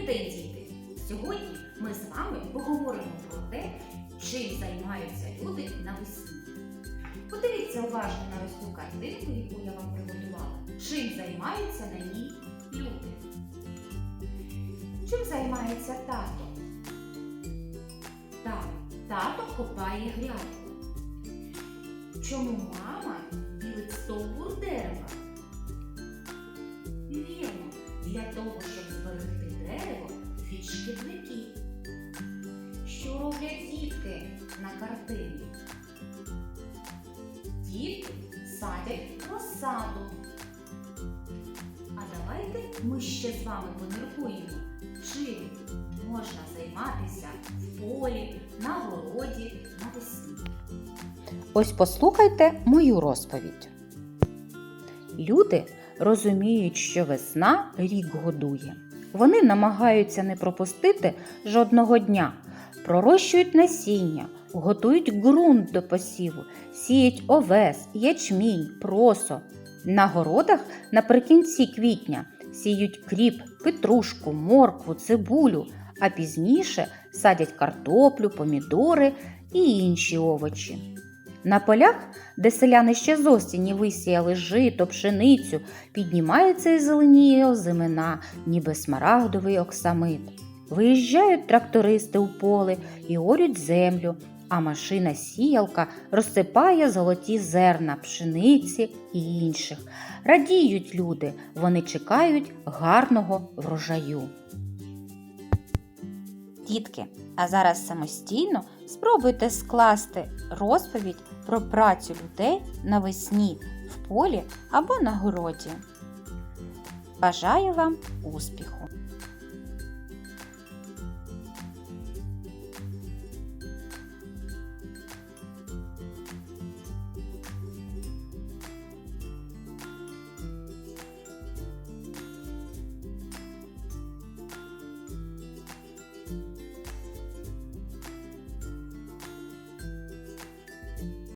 Добрий діти! Сьогодні ми з вами поговоримо про те, чим займаються люди навесні. Подивіться уважно на ось цю картинку, яку я вам приготувала. Чим займаються на ній люди? Чим займається тато? Так, тато копає грядку. Чому мама білить стовбур дерева? Вірно, для того, щоб від. Що роблять дітки на картині? Дітки садять розсаду. А давайте ми ще з вами поміркуємо, чим можна займатися в полі, на городі, навесні. Ось послухайте мою розповідь. Люди розуміють, що весна рік годує. Вони намагаються не пропустити жодного дня, пророщують насіння, готують ґрунт до посіву, сіють овес, ячмінь, просо. На городах наприкінці квітня сіють кріп, петрушку, моркву, цибулю, а пізніше садять картоплю, помідори і інші овочі. На полях, де селяни ще з осені висіяли жито, пшеницю, піднімається і зеленіє озимина, ніби смарагдовий оксамит. Виїжджають трактористи у поле і орють землю, а машина сіялка розсипає золоті зерна пшениці і інших. Радіють люди, вони чекають гарного врожаю. Дітки, а зараз самостійно спробуйте скласти розповідь про працю людей навесні в полі або на городі. Бажаю вам успіху!